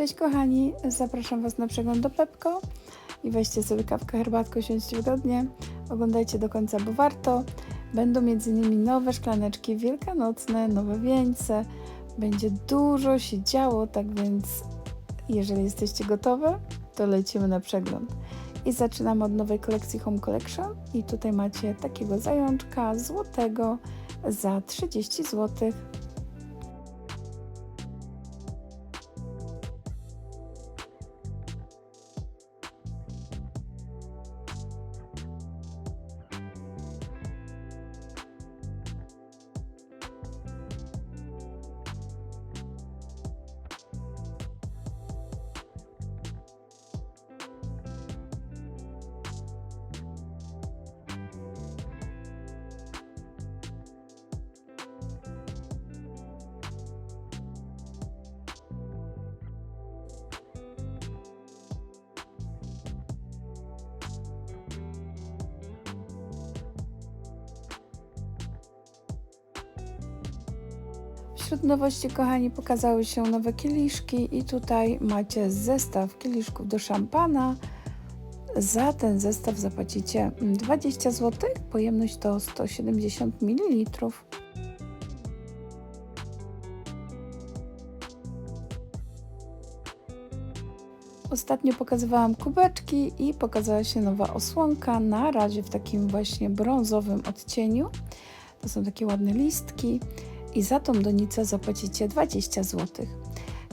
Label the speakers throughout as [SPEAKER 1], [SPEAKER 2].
[SPEAKER 1] Cześć kochani, zapraszam Was na przegląd do Pepko i weźcie sobie kawkę, herbatkę, siądźcie wygodnie, oglądajcie do końca, bo warto. Będą między innymi nowe szklaneczki wielkanocne, nowe wieńce, będzie dużo się działo, tak więc jeżeli jesteście gotowe, to lecimy na przegląd. I zaczynamy od nowej kolekcji Home Collection i tutaj macie takiego zajączka złotego za 30 zł. Wśród nowości, kochani, pokazały się nowe kieliszki i tutaj macie zestaw kieliszków do szampana. Za ten zestaw zapłacicie 20 zł, pojemność to 170 ml. Ostatnio pokazywałam kubeczki i pokazała się nowa osłonka, na razie w takim właśnie brązowym odcieniu. To są takie ładne listki i za tą donicę zapłacicie 20 zł.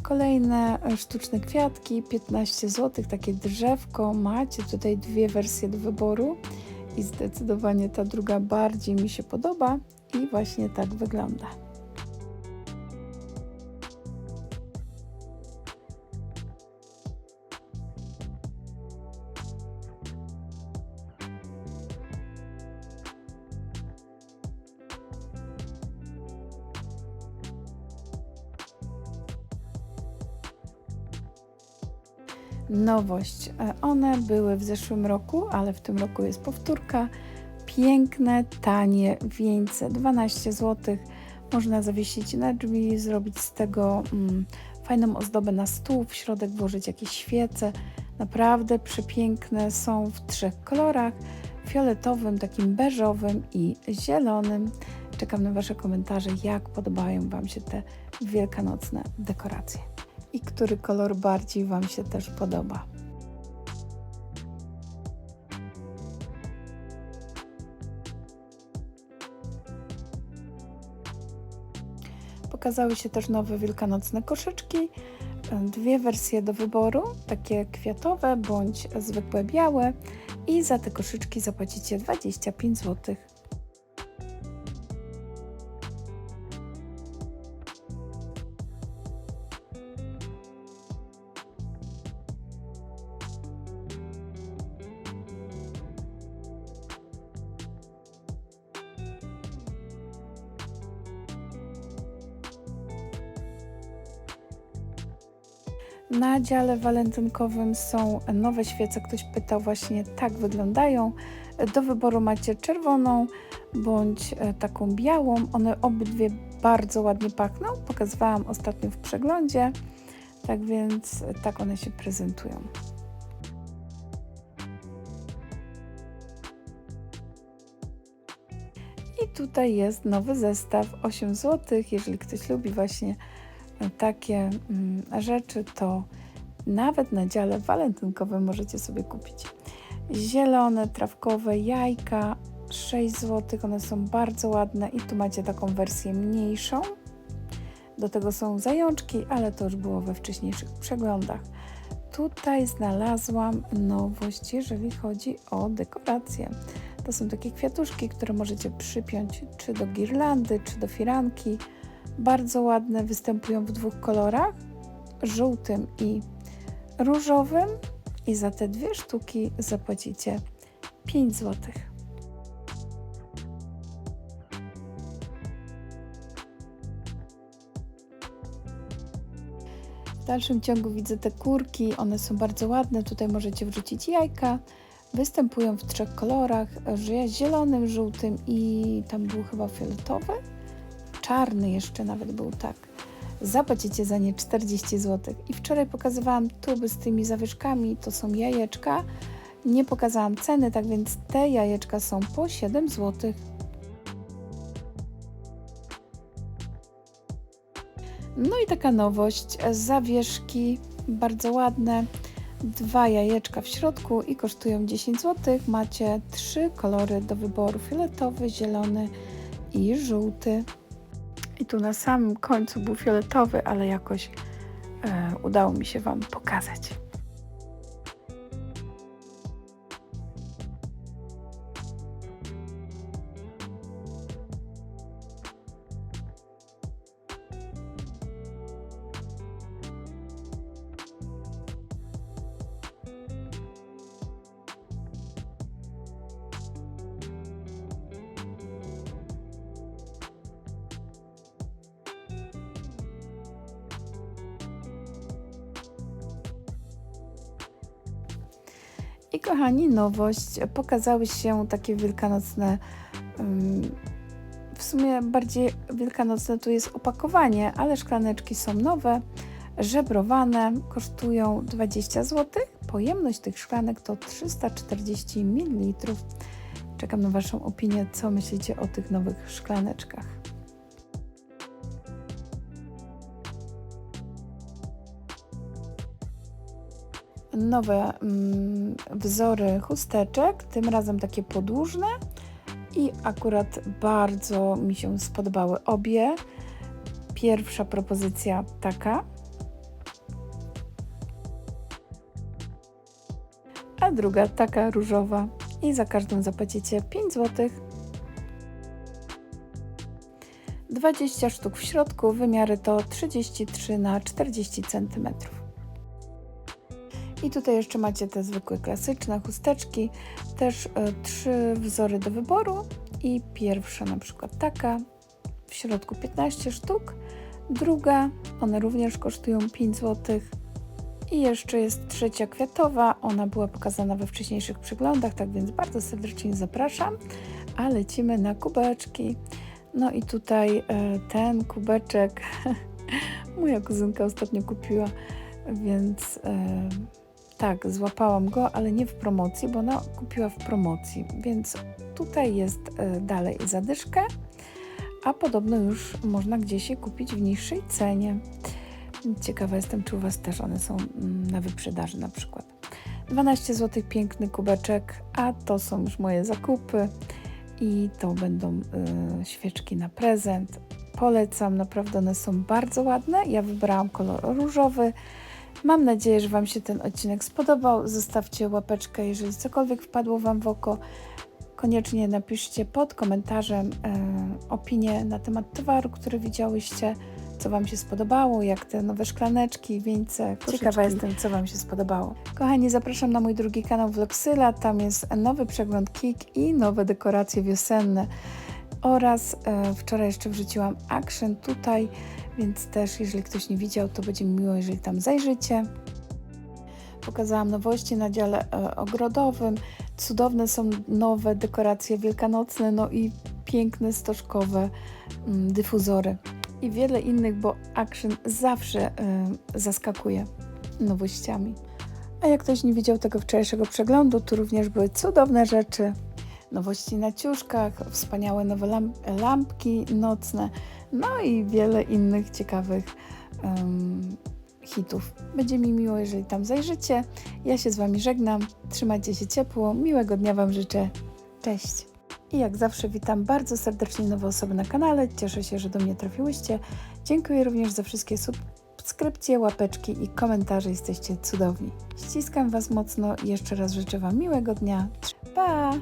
[SPEAKER 1] Kolejne e, sztuczne kwiatki 15 zł, takie drzewko. Macie tutaj dwie wersje do wyboru i zdecydowanie ta druga bardziej mi się podoba i właśnie tak wygląda. Nowość. E, One były w zeszłym roku, ale w tym roku jest powtórka. Piękne, tanie wieńce, 12 zł. Można zawiesić na drzwi, zrobić z tego mm, fajną ozdobę na stół, w środek włożyć jakieś świece. Naprawdę przepiękne są w trzech kolorach: fioletowym, takim beżowym i zielonym. Czekam na Wasze komentarze, jak podobają Wam się te wielkanocne dekoracje i który kolor bardziej Wam się też podoba. Pokazały się też nowe wielkanocne koszyczki, dwie wersje do wyboru, takie kwiatowe bądź zwykłe białe i za te koszyczki zapłacicie 25 zł. Na dziale walentynkowym są nowe świece. Ktoś pytał właśnie, tak wyglądają. Do wyboru macie czerwoną bądź e, taką białą. One obydwie bardzo ładnie pachną. Pokazywałam ostatnio w przeglądzie. Tak więc e, tak one się prezentują. I tutaj jest nowy zestaw 8 zł. Jeżeli ktoś lubi właśnie takie mm, rzeczy, to nawet na dziale walentynkowym możecie sobie kupić. Zielone, trawkowe jajka 6 zł. One są bardzo ładne i tu macie taką wersję mniejszą. Do tego są zajączki, ale to już było we wcześniejszych przeglądach. Tutaj znalazłam nowość, jeżeli chodzi o dekorację. To są takie kwiatuszki, które możecie przypiąć czy do girlandy, czy do firanki bardzo ładne, występują w dwóch kolorach, żółtym i różowym. I za te dwie sztuki zapłacicie 5 zł. W dalszym ciągu widzę te kurki, one są bardzo ładne, tutaj możecie wrzucić jajka. Występują w trzech kolorach, zielonym, żółtym i tam był chyba fioletowy czarny jeszcze nawet był tak. zapłacicie za nie 40 zł. I wczoraj pokazywałam tuby z tymi zawieszkami, to są jajeczka. Nie pokazałam ceny, tak więc te jajeczka są po 7 zł. No i taka nowość, zawieszki bardzo ładne, dwa jajeczka w środku i kosztują 10 zł. Macie trzy kolory do wyboru: fioletowy, zielony i żółty. I tu na samym końcu był fioletowy, ale jakoś e, udało mi się Wam pokazać. I kochani, nowość. Pokazały się takie wielkanocne. W sumie bardziej wielkanocne tu jest opakowanie, ale szklaneczki są nowe, żebrowane, kosztują 20 zł. Pojemność tych szklanek to 340 ml. Czekam na Waszą opinię, co myślicie o tych nowych szklaneczkach. Nowe mm, wzory chusteczek, tym razem takie podłużne i akurat bardzo mi się spodobały obie. Pierwsza propozycja taka, a druga taka różowa i za każdą zapłacicie 5 zł. 20 sztuk w środku, wymiary to 33 na 40 cm. I tutaj jeszcze macie te zwykłe, klasyczne chusteczki, też e, trzy wzory do wyboru. I pierwsza na przykład taka, w środku 15 sztuk, druga, one również kosztują 5 zł i jeszcze jest trzecia kwiatowa, ona była pokazana we wcześniejszych przeglądach, tak więc bardzo serdecznie zapraszam, a lecimy na kubeczki. No i tutaj e, ten kubeczek. Moja kuzynka ostatnio kupiła, więc e, tak, złapałam go, ale nie w promocji, bo ona kupiła w promocji, więc tutaj jest e, dalej zadyszkę, a podobno już można gdzieś je kupić w niższej cenie. Ciekawa jestem, czy u Was też one są mm, na wyprzedaży na przykład. 12 zł piękny kubeczek, a to są już moje zakupy i to będą y, świeczki na prezent. Polecam, naprawdę one są bardzo ładne. Ja wybrałam kolor różowy. Mam nadzieję, że Wam się ten odcinek spodobał. Zostawcie łapeczkę, jeżeli cokolwiek wpadło Wam w oko. Koniecznie napiszcie pod komentarzem e, opinię na temat towaru, który widziałyście, co Wam się spodobało, jak te nowe szklaneczki, wieńce. Koszyczki. Ciekawa jestem, co Wam się spodobało. Kochani, zapraszam na mój drugi kanał Vlogsyla. Tam jest nowy przegląd KIK i nowe dekoracje wiosenne. Oraz e, wczoraj jeszcze wrzuciłam action tutaj więc też jeżeli ktoś nie widział, to będzie mi miło, jeżeli tam zajrzycie. Pokazałam nowości na dziale e, ogrodowym. Cudowne są nowe dekoracje wielkanocne, no i piękne stożkowe mm, dyfuzory. I wiele innych, bo Action zawsze y, zaskakuje nowościami. A jak ktoś nie widział tego wczorajszego przeglądu, tu również były cudowne rzeczy. Nowości na ciuszkach, wspaniałe nowe lamp lampki nocne, no i wiele innych ciekawych um, hitów. Będzie mi miło, jeżeli tam zajrzycie. Ja się z Wami żegnam. Trzymajcie się ciepło. Miłego dnia Wam życzę. Cześć. I jak zawsze witam bardzo serdecznie nowe osoby na kanale. Cieszę się, że do mnie trafiłyście. Dziękuję również za wszystkie subskrypcje, łapeczki i komentarze. Jesteście cudowni. Ściskam Was mocno i jeszcze raz życzę Wam miłego dnia. Pa!